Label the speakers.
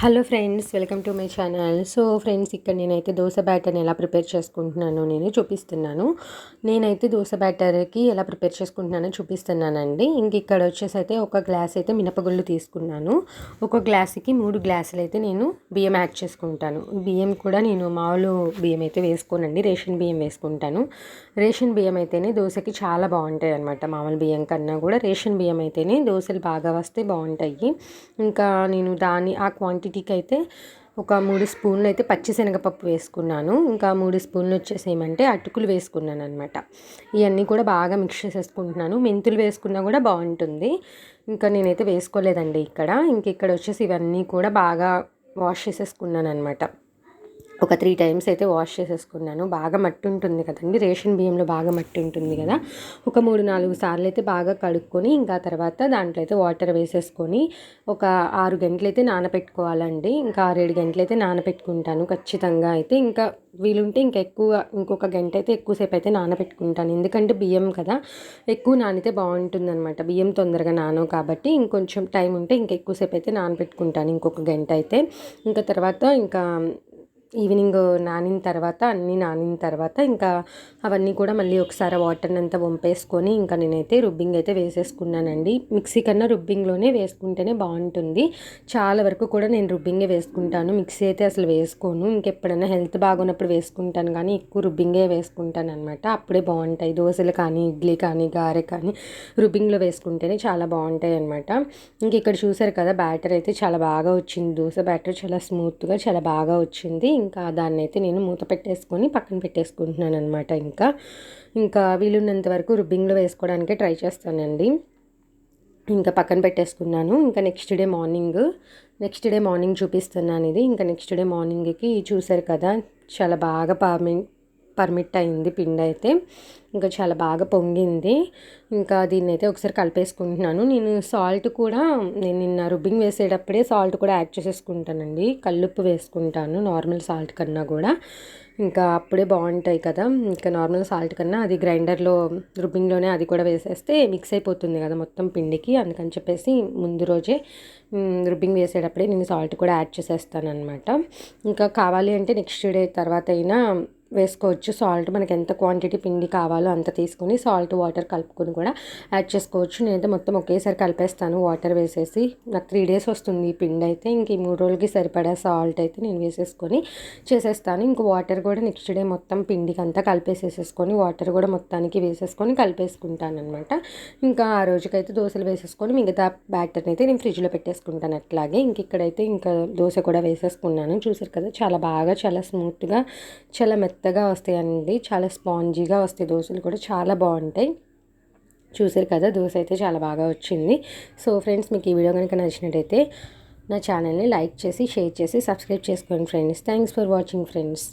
Speaker 1: Hello friends welcome to my channel so friends ఇక్కడ నేనైతే దోశ బ్యాటర్ని ఎలా ప్రిపేర్ చేసుకుంటున్నానో నేను చూపిస్తున్నాను. నేనైతే దోశ బ్యాటర్కి ఎలా ప్రిపేర్ చేసుకుంటున్నానో చూపిస్తున్నానండి. ఇంక ఇక్కడ వచ్చేసి అయితే ఒక గ్లాస్ అయితే మినపగుళ్ళు తీసుకున్నాను. ఒక గ్లాస్కి మూడు గ్లాసులు అయితే నేను బియ్యం యాడ్ చేసుకుంటాను. బియ్యం కూడా నేను మామూలు బియ్యం అయితే వేసుకోనండి రేషన్ బియ్యం వేసుకుంటాను. రేషన్ బియ్యం అయితేనే దోశకి చాలా బాగుంటాయి అనమాట మామూలు బియ్యం కన్నా కూడా రేషన్ బియ్యం అయితేనే దోశలు బాగా వస్తే బాగుంటాయి. ఇంకా నేను దాని ఆ క్వాంటిటీ క్వాంటిటీకి అయితే ఒక మూడు స్పూన్లు అయితే పచ్చిశనగపప్పు వేసుకున్నాను. ఇంకా మూడు స్పూన్లు వచ్చేసి ఏమంటే అటుకులు వేసుకున్నాను అనమాట ఇవన్నీ కూడా బాగా మిక్స్ చేసేసుకుంటున్నాను. మెంతులు వేసుకున్నా కూడా బాగుంటుంది. ఇంకా నేనైతే వేసుకోలేదండి ఇక్కడ. ఇంక ఇక్కడ వచ్చేసి ఇవన్నీ కూడా బాగా వాష్ చేసేసుకున్నాను అనమాట ఒక త్రీ టైమ్స్ అయితే వాష్ చేసేసుకున్నాను. బాగా మట్టి ఉంటుంది కదండి. రేషన్ బియ్యంలో బాగా మట్టి ఉంటుంది కదా. ఒక మూడు నాలుగు సార్లు అయితే బాగా కడుక్కొని ఇంకా తర్వాత దాంట్లో అయితే వాటర్ వేసేసుకొని ఒక ఆరు గంటలు అయితే నానబెట్టుకోవాలండి ఇంకా ఆరేడు గంటలు అయితే నానబెట్టుకుంటాను ఖచ్చితంగా అయితే. ఇంకా వీలుంటే ఇంకా ఎక్కువ ఇంకొక గంట అయితే ఎక్కువసేపు అయితే నానబెట్టుకుంటాను ఎందుకంటే బియ్యం కదా ఎక్కువ నానితే బాగుంటుంది అనమాట బియ్యం తొందరగా నాను కాబట్టి ఇంకొంచెం టైం ఉంటే ఇంకా ఎక్కువసేపు అయితే నానబెట్టుకుంటాను ఇంకొక గంట అయితే. ఇంకా తర్వాత ఇంకా ఈవినింగ్ నానిన తర్వాత అన్నీ నానిన తర్వాత ఇంకా అవన్నీ కూడా మళ్ళీ ఒకసారి వాటర్ని అంతా వంపేసుకొని ఇంకా నేనైతే రుబ్బింగ్ అయితే వేసేసుకున్నానండి. మిక్సీ కన్నా రుబ్బింగ్లోనే వేసుకుంటేనే బాగుంటుంది. చాలా వరకు కూడా నేను రుబ్బింగే వేసుకుంటాను. మిక్సీ అయితే అసలు వేసుకోను. ఇంకెప్పుడైనా హెల్త్ బాగున్నప్పుడు వేసుకుంటాను కానీ ఎక్కువ రుబ్బింగే వేసుకుంటాను అనమాట అప్పుడే బాగుంటాయి. దోశలు కానీ ఇడ్లీ కానీ గారె కానీ రుబ్బింగ్లో వేసుకుంటేనే చాలా బాగుంటాయి అనమాట ఇంక ఇక్కడ చూసారు కదా బ్యాటర్ అయితే చాలా బాగా వచ్చింది. దోశ బ్యాటర్ చాలా స్మూత్గా చాలా బాగా వచ్చింది. ఇంకా దాన్ని అయితే నేను మూత పెట్టేసుకొని పక్కన పెట్టేసుకుంటున్నాను అనమాట ఇంకా. ఇంకా వీలున్నంత వరకు రుబ్బింగ్లో వేసుకోవడానికి ట్రై చేస్తానండి. ఇంకా పక్కన పెట్టేసుకున్నాను. ఇంకా next day morning next day morning చూపిస్తున్నాను ఇది. ఇంకా నెక్స్ట్ డే మార్నింగ్కి చూసారు కదా చాలా బాగా పర్మిట్ పర్మిట్ అయింది పిండి అయితే. ఇంకా చాలా బాగా పొంగింది. ఇంకా దీన్ని అయితే ఒకసారి కలిపేసుకుంటున్నాను. నేను సాల్ట్ కూడా నేను నిన్న రుబ్బింగ్ వేసేటప్పుడే సాల్ట్ కూడా యాడ్ చేసేసుకుంటానండి. కల్లుప్పు వేసుకుంటాను నార్మల్ సాల్ట్ కన్నా కూడా. ఇంకా అప్పుడే బాగుంటాయి కదా. ఇంకా నార్మల్ సాల్ట్ కన్నా అది గ్రైండర్లో రుబ్బింగ్లోనే అది కూడా వేసేస్తే మిక్స్ అయిపోతుంది కదా మొత్తం పిండికి. అందుకని చెప్పేసి ముందు రోజే రుబ్బింగ్ వేసేటప్పుడే నేను సాల్ట్ కూడా యాడ్ చేసేస్తాను అనమాట ఇంకా కావాలి అంటే నెక్స్ట్ డే తర్వాత అయినా వేసుకోవచ్చు. సాల్ట్ మనకి ఎంత క్వాంటిటీ పిండి కావాలో అంత తీసుకొని సాల్ట్ వాటర్ కలుపుకొని కూడా యాడ్ చేసుకోవచ్చు. నేనైతే మొత్తం ఒకేసారి కలిపేస్తాను. వాటర్ వేసేసి నాకు త్రీ డేస్ వస్తుంది ఈ పిండి అయితే. ఇంక ఈ మూడు రోజులకి సరిపడా సాల్ట్ అయితే నేను వేసేసుకొని చేసేస్తాను. ఇంక వాటర్ కూడా నెక్స్ట్ డే మొత్తం పిండికి అంతా కలిపేసేసేసుకొని వాటర్ కూడా మొత్తానికి వేసేసుకొని కలిపేసుకుంటాను అనమాట ఇంకా ఆ రోజుకైతే దోశలు వేసేసుకొని మిగతా బ్యాటర్ని అయితే నేను ఫ్రిడ్జ్లో పెట్టేసుకుంటాను అట్లాగే. ఇంక ఇక్కడైతే ఇంకా దోశ కూడా వేసేసుకున్నాను. చూసారు కదా చాలా బాగా చాలా స్మూత్గా చాలా మెత్త మెత్తగా వస్తాయండి. చాలా స్పాంజీగా వస్తాయి దోశలు కూడా. చాలా బాగుంటాయి. చూసారు కదా దోశ అయితే చాలా బాగా వచ్చింది. సో ఫ్రెండ్స్ మీకు ఈ వీడియో కనుక నచ్చినట్టయితే నా ఛానల్ని లైక్ చేసి షేర్ చేసి సబ్స్క్రైబ్ చేసుకోండి friends. Thanks for watching friends.